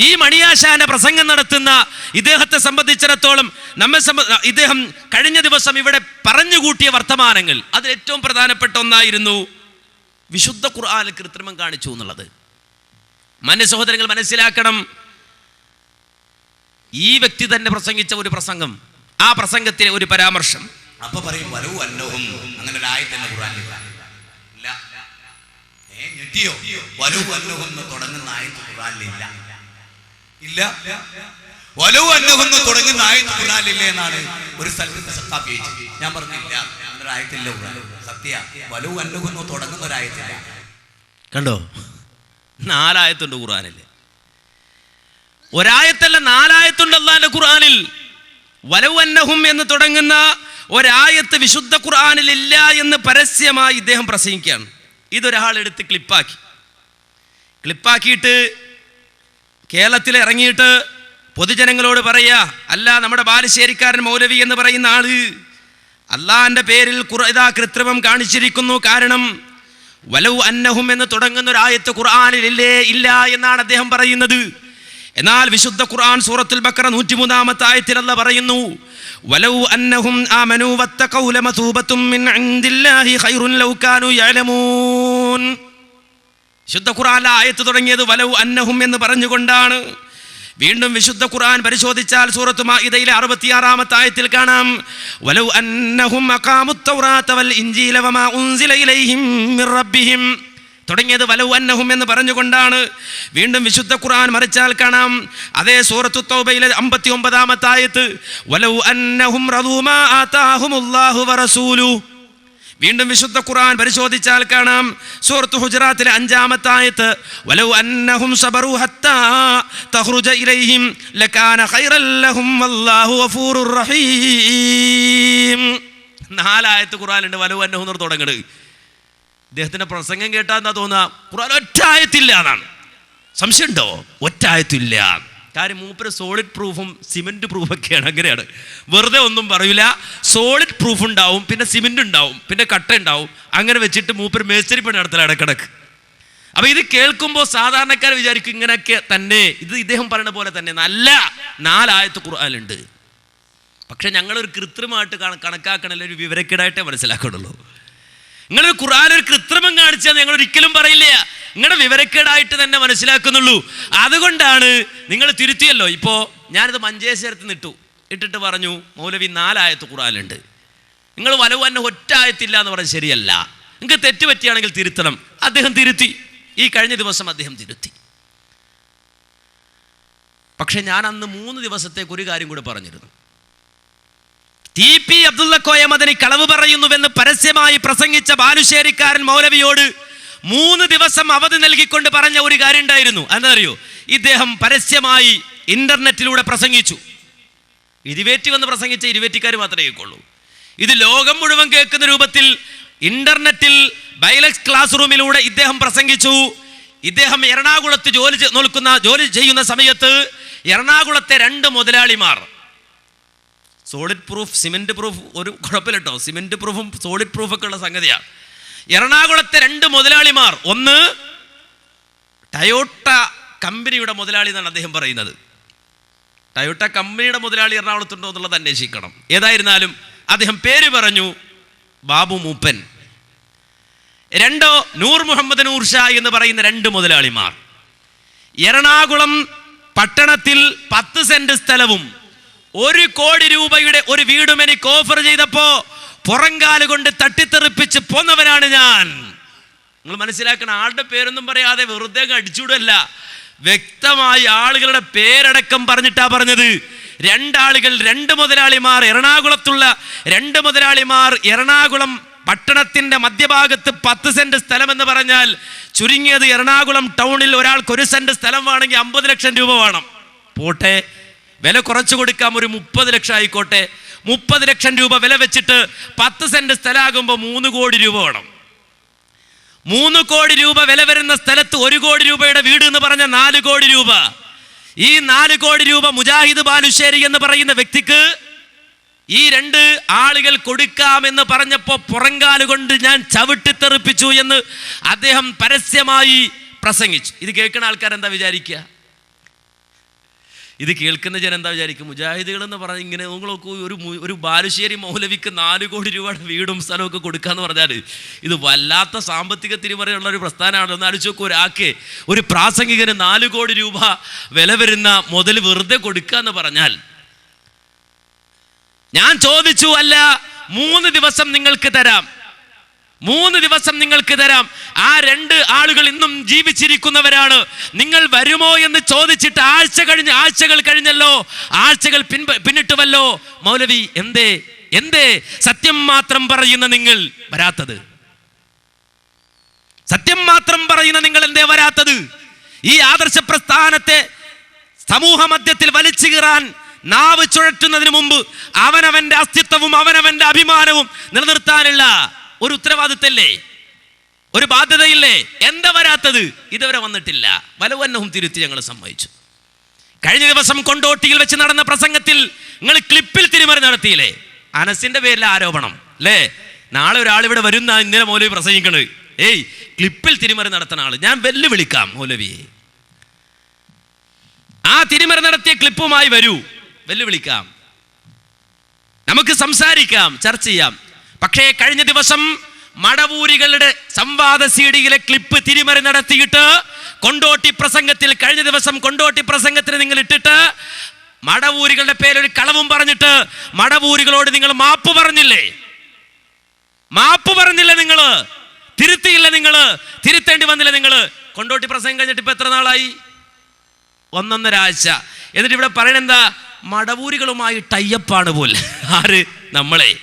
ഈ മണിയാശാന്റെ പ്രസംഗം നടത്തുന്ന ഇദ്ദേഹത്തെ സംബന്ധിച്ചിടത്തോളം നമ്മെ സംബന്ധ ഇദ്ദേഹം കഴിഞ്ഞ ദിവസം ഇവിടെ പറഞ്ഞുകൂട്ടിയ വർത്തമാനങ്ങൾ. അതിൽ ഏറ്റവും പ്രധാനപ്പെട്ട ഒന്നായിരുന്നു വിശുദ്ധ ഖുർആാനിൽ കൃത്രിമം കാണിച്ചു എന്നുള്ളത്. മാന്യ സഹോദരങ്ങൾ മനസ്സിലാക്കണം. ഈ വ്യക്തി തന്നെ പ്രസംഗിച്ച ഒരു പ്രസംഗം. ആ പ്രസംഗത്തിലെ ഒരു പരാമർശം. അപ്പൊ പറയും അങ്ങനെ ഒരു ഞെട്ടിയോ? വലു അന്നവും എന്ന് തുടങ്ങുന്ന ആയത്ത് ഖുർആനിലില്ല ഇല്ല. വലവ് അന്നവും എന്ന് തുടങ്ങുന്ന ആയത്ത് ഖുർആനിലില്ല എന്നാണ് ഒരു സ്ഥലത്ത് സത്താപ്പി ഞാൻ പറഞ്ഞില്ല അങ്ങനെ ഒരു ആയത്തില്ല ഖുർആൻ സത്യ വലവ് അന്നവും എന്ന് തുടങ്ങുന്ന ഒരായത്തില്ല കണ്ടോ? നാലായത്തുണ്ട് ഖുർആനിൽ ഒരായത്തല്ല നാലായത്തുണ്ട് അള്ളാന്റെ ഖുർആനിൽ വലവന്നഹും എന്ന് തുടങ്ങുന്ന ഒരായത്ത് വിശുദ്ധ ഖുർആനിൽ ഇല്ല എന്ന് പരസ്യമായി ഇദ്ദേഹം പ്രസംഗിക്കുകയാണ്. ഇതൊരാൾ എടുത്ത് ക്ലിപ്പാക്കി ക്ലിപ്പാക്കിയിട്ട് കേരളത്തിൽ ഇറങ്ങിയിട്ട് പൊതുജനങ്ങളോട് പറയുക അല്ല നമ്മുടെ ബാലുശ്ശേരിക്കാരൻ മൗലവി എന്ന് പറയുന്ന ആൾ അള്ളാന്റെ പേരിൽ ഇതാ കൃത്രിമം കാണിച്ചിരിക്കുന്നു. കാരണം വലവ് അന്നഹും എന്ന് തുടങ്ങുന്ന ഒരു ആയത്ത് ഖുർആനിൽ ഇല്ലേ എന്നാണ് അദ്ദേഹം പറയുന്നത്. എന്നാൽ വിശുദ്ധ ഖുർആൻ സൂറത്തുൽ ബക്കറ നൂറ്റിമൂന്നാമത്തെ ആയത്തിൽ അല്ല പറയുന്നു വലവ് അന്നഹും ആമനു വത്തഖൗ മിൻ ഖൈറുൻ ലൗ വിശുദ്ധ ഖുർആൻ ആയത്ത് തുടങ്ങിയത് വലവ് അന്നഹും എന്ന് പറഞ്ഞുകൊണ്ടാണ്. വീണ്ടും വിശുദ്ധ ഖുർആൻ പരിശോധിച്ചാൽ സൂറത്ത് മാഇദയിലെ അറുപത്തിയാറാമത്തെ ആയത്തിൽ കാണാം. വലവ് അന്നഹും അഖാമുത്ത് തൗറാത വൽ ഇൻജീല വമാ ഉൻസില ഇലൈഹിം മിർ റബ്ബിഹിം. തുടങ്ങിയത് വലവ് അന്നഹും എന്ന് പറഞ്ഞുകൊണ്ടാണ്. വീണ്ടും വിശുദ്ധ ഖുർആൻ മറിച്ചാൽ കാണാം. അതേ സൂറത്തു തൗബയിലെ അമ്പത്തി ഒമ്പതാമത്തെ ആയത്ത്. വലവ് അന്നഹും റദൂമാ ആതാഹുമുല്ലാഹു വറസൂലു വീണ്ടും വിശുദ്ധ ഖുർആൻ പരിശോധിച്ചാൽ കാണാം. സൂറത്ത് ഹുജറാത്തിലെ അഞ്ചാമത്തെ ആയത്ത് വലൗ അന്നഹും സബറു ഹത്താ ഇലൈഹിം ലകാന ലഹും റഹീം. നാലായത്ത് വലൗ അന്നഹും എന്ന് തുടങ്ങുന്നത് ഇദ്ദേഹത്തിന്റെ പ്രസംഗം കേട്ടാൽ എന്താ തോന്നുക ഖുർആൻ ഒറ്റ എന്നാണ്. സംശയമുണ്ടോ? ഒറ്റ ആയത്തില്ല. കാര്യം മൂപ്പര് സോളിഡ് പ്രൂഫും സിമെന്റ് പ്രൂഫൊക്കെയാണ് അങ്ങനെയാണ്. വെറുതെ ഒന്നും പറയില്ല സോളിഡ് പ്രൂഫ് ഉണ്ടാവും പിന്നെ സിമെന്റ് ഉണ്ടാവും പിന്നെ കട്ട ഉണ്ടാവും. അങ്ങനെ വെച്ചിട്ട് മൂപ്പര് മേസ്തിരി പണി നടത്തല ഇടക്കിടക്ക്. അപ്പോൾ ഇത് കേൾക്കുമ്പോൾ സാധാരണക്കാർ വിചാരിക്കും ഇങ്ങനെയൊക്കെ തന്നെ ഇത് ഇദ്ദേഹം പറയുന്ന പോലെ തന്നെ. നല്ല നാലായത്ത് ഖുർആാനുണ്ട് പക്ഷെ ഞങ്ങളൊരു കൃത്രിമമായിട്ട് കണക്കാക്കണമല്ലോ ഒരു വിവരക്കേടായിട്ടേ മനസ്സിലാക്കണുള്ളൂ നിങ്ങളൊരു ഖുർആൻ ഒരു കൃത്രിമം കാണിച്ചാൽ ഞങ്ങൾ ഒരിക്കലും പറയില്ല. നിങ്ങളുടെ വിവരക്കേടായിട്ട് തന്നെ മനസ്സിലാക്കുന്നുള്ളൂ. അതുകൊണ്ടാണ് നിങ്ങൾ തിരുത്തിയല്ലോ. ഇപ്പോൾ ഞാനിത് മഞ്ചേശ്വരത്ത് നിട്ടു. ഇട്ടിട്ട് പറഞ്ഞു മൗലവി നാലായത്ത് ഖുർആനുണ്ട് നിങ്ങൾ വലവ് തന്നെ ഒറ്റ ആയത്തില്ല എന്ന് പറഞ്ഞാൽ ശരിയല്ല. നിങ്ങൾക്ക് തെറ്റ് പറ്റിയാണെങ്കിൽ തിരുത്തണം. അദ്ദേഹം തിരുത്തി. ഈ കഴിഞ്ഞ ദിവസം അദ്ദേഹം തിരുത്തി. പക്ഷെ ഞാൻ അന്ന് മൂന്ന് ദിവസത്തേക്ക് ഒരു കാര്യം കൂടി പറഞ്ഞിരുന്നു. ടി പി അബ്ദുള്ള കോയമദനി കളവ് പറയുന്നുവെന്ന് പരസ്യമായി പ്രസംഗിച്ച ബാലുശ്ശേരിക്കാരൻ മൗലവിയോട് മൂന്ന് ദിവസം അവധി നൽകിക്കൊണ്ട് പറഞ്ഞ ഒരു കാര്യം ഉണ്ടായിരുന്നു. എന്താ ഇദ്ദേഹം പരസ്യമായി ഇന്റർനെറ്റിലൂടെ പ്രസംഗിച്ചു. ഇരുവേറ്റി വന്ന് പ്രസംഗിച്ച ഇരുവേറ്റിക്കാർ മാത്രമേ കേൾക്കുള്ളൂ. ഇത് ലോകം മുഴുവൻ കേൾക്കുന്ന രൂപത്തിൽ ഇന്റർനെറ്റിൽ ബൈലക്സ് ക്ലാസ് റൂമിലൂടെ ഇദ്ദേഹം പ്രസംഗിച്ചു. ഇദ്ദേഹം എറണാകുളത്ത് ജോലി നോക്കുന്ന ജോലി ചെയ്യുന്ന സമയത്ത് എറണാകുളത്തെ രണ്ട് മുതലാളിമാർ. സോളിഡ് പ്രൂഫ് സിമെന്റ് പ്രൂഫ് ഒരു കുഴപ്പമില്ല കേട്ടോ സിമെന്റ് പ്രൂഫും സോളിഡ് പ്രൂഫൊക്കെ ഉള്ള സംഗതിയാണ് എറണാകുളത്തെ രണ്ട് മുതലാളിമാർ. ഒന്ന് ടയോട്ട കമ്പനിയുടെ മുതലാളി എന്നാണ് അദ്ദേഹം പറയുന്നത്. ടയോട്ട കമ്പനിയുടെ മുതലാളി എറണാകുളത്തുണ്ടോ എന്നുള്ളത് അന്വേഷിക്കണം. ഏതായിരുന്നാലും അദ്ദേഹം പേര് പറഞ്ഞു ബാബു മൂപ്പൻ. രണ്ടോ നൂർ മുഹമ്മദ് നൂർ ഷാ എന്ന് പറയുന്ന രണ്ട് മുതലാളിമാർ. എറണാകുളം പട്ടണത്തിൽ പത്ത് സെന്റ് സ്ഥലവും ഒരു കോടി രൂപയുടെ ഒരു വീടും എനിക്ക് ഓഫർ ചെയ്തപ്പോ പുറങ്കാൽ കൊണ്ട് തട്ടിത്തെറിപ്പിച്ച് പോന്നവനാണ് ഞാൻ. നിങ്ങൾ മനസ്സിലാക്കണം ആളുടെ പേരൊന്നും പറയാതെ വെറുതെ അടിച്ചുവിടല്ല വ്യക്തമായി ആളുകളുടെ പേരടക്കം പറഞ്ഞിട്ടാ പറഞ്ഞത്. രണ്ടാളുകൾ രണ്ട് മുതലാളിമാർ എറണാകുളത്തുള്ള രണ്ട് മുതലാളിമാർ എറണാകുളം പട്ടണത്തിന്റെ മധ്യഭാഗത്ത് പത്ത് സെന്റ് സ്ഥലം എന്ന് പറഞ്ഞാൽ ചുരുങ്ങിയത് എറണാകുളം ടൗണിൽ ഒരാൾക്ക് ഒരു സെന്റ് സ്ഥലം വേണമെങ്കിൽ അമ്പത് ലക്ഷം രൂപ വേണം. പോട്ടെ വില കുറച്ചു കൊടുക്കാം ഒരു മുപ്പത് ലക്ഷം ആയിക്കോട്ടെ. മുപ്പത് ലക്ഷം രൂപ വില വെച്ചിട്ട് പത്ത് സെന്റ് സ്ഥലമാകുമ്പോൾ മൂന്ന് കോടി രൂപ വേണം. മൂന്ന് കോടി രൂപ വില വരുന്ന സ്ഥലത്ത് ഒരു കോടി രൂപയുടെ വീട് എന്ന് പറഞ്ഞ നാല് കോടി രൂപ. ഈ നാല് കോടി രൂപ മുജാഹിദ് ബാലുശ്ശേരി എന്ന് പറയുന്ന വ്യക്തിക്ക് ഈ രണ്ട് ആളുകൾ കൊടുക്കാമെന്ന് പറഞ്ഞപ്പോൾ പുറങ്കാലുകൊണ്ട് ഞാൻ ചവിട്ടിത്തെറിപ്പിച്ചു എന്ന് അദ്ദേഹം പരസ്യമായി പ്രസംഗിച്ചു. ഇത് കേൾക്കുന്ന ആൾക്കാരെന്താ വിചാരിക്കുക ഇത് കേൾക്കുന്ന ജനം എന്താ വിചാരിക്കും? മുജാഹിദുകൾ എന്ന് പറഞ്ഞാൽ ഇങ്ങനെ നിങ്ങളൊക്കെ ഒരു ഒരു ബാലുശ്ശേരി മൗലവിക്ക് നാല് കോടി രൂപയുടെ വീടും സ്ഥലമൊക്കെ കൊടുക്കാന്ന് പറഞ്ഞാൽ ഇത് വല്ലാത്ത സാമ്പത്തിക തിരിമറിയുള്ള ഒരു പ്രസ്ഥാനമാണ് എന്ന് ആലോചിച്ച് നോക്കൂ ഒരാൾക്ക് ഒരു പ്രാസംഗികന് നാല് കോടി രൂപ വില വരുന്ന മുതൽ വെറുതെ കൊടുക്കുക എന്ന് പറഞ്ഞാൽ ഞാൻ ചോദിച്ചു അല്ല മൂന്ന് ദിവസം നിങ്ങൾക്ക് തരാം. മൂന്ന് ദിവസം നിങ്ങൾക്ക് തരാം. ആ രണ്ട് ആളുകൾ ഇന്നും ജീവിച്ചിരിക്കുന്നവരാണ്. നിങ്ങൾ വരുമോ എന്ന് ചോദിച്ചിട്ട് ആഴ്ച കഴിഞ്ഞ് ആഴ്ചകൾ കഴിഞ്ഞല്ലോ. ആഴ്ചകൾ പിൻപ പിന്നിട്ടുവല്ലോ. മൗലവി എന്തേ? എന്തേ? സത്യം മാത്രം പറയുന്ന നിങ്ങൾ വരാത്തത്. സത്യം മാത്രം പറയുന്ന നിങ്ങൾ എന്തേ വരാത്തത്? ഈ ആദർശ പ്രസ്ഥാനത്തെ സമൂഹ മധ്യത്തിൽ വലിച്ചു കീറാൻ നാവ് ചുഴറ്റുന്നതിന് മുമ്പ് അവനവന്റെ അസ്തിത്വവും അവനവന്റെ അഭിമാനവും നിലനിർത്താനുള്ള ഒരു ഉത്തരവാദിത്തല്ലേ? ഒരു ബാധ്യതയില്ലേ? എന്താ വരാത്തത്? ഇതുവരെ വന്നിട്ടില്ല. വലവന്നവും തിരുത്തി ഞങ്ങൾ സമ്മതിച്ചു. കഴിഞ്ഞ ദിവസം കൊണ്ടോട്ടിയിൽ വെച്ച് നടന്ന പ്രസംഗത്തിൽ നിങ്ങൾ ക്ലിപ്പിൽ തിരിമറി നടത്തിയില്ലേ? അനസിന്റെ പേരിലെ ആരോപണം അല്ലേ? നാളെ ഒരാൾ ഇവിടെ വരുന്ന ഇന്നലെ മൗലവി പ്രസംഗിക്കണത് ഏയ് ക്ലിപ്പിൽ തിരിമറി നടത്തുന്ന ആൾ. ഞാൻ വെല്ലുവിളിക്കാം മൗലവിയെ. ആ തിരിമറി നടത്തിയ ക്ലിപ്പുമായി വരൂ. വെല്ലുവിളിക്കാം. നമുക്ക് സംസാരിക്കാം ചർച്ച ചെയ്യാം. പക്ഷേ കഴിഞ്ഞ ദിവസം മടവൂരികളുടെ സംവാദ സീഡിയിലെ ക്ലിപ്പ് തിരിമറി നടത്തിയിട്ട് കൊണ്ടോട്ടി പ്രസംഗത്തിൽ കഴിഞ്ഞ ദിവസം കൊണ്ടോട്ടി പ്രസംഗത്തിന് നിങ്ങൾ ഇട്ടിട്ട് മടവൂരികളുടെ പേരൊരു കളവും പറഞ്ഞിട്ട് മടവൂരികളോട് നിങ്ങൾ മാപ്പ് പറഞ്ഞില്ലേ? മാപ്പ് പറഞ്ഞില്ല നിങ്ങൾ തിരുത്തിയില്ല നിങ്ങൾ തിരുത്തേണ്ടി വന്നില്ല നിങ്ങൾ കൊണ്ടോട്ടി പ്രസംഗം കഴിഞ്ഞിട്ട് ഇപ്പൊ എത്ര നാളായി? ഒന്നൊന്നര ആഴ്ച. എന്നിട്ട് ഇവിടെ പറയണെന്താ മടവൂരികളുമായി ടൈപ്പാണ് പോലെ. ആര്? നമ്മളെ.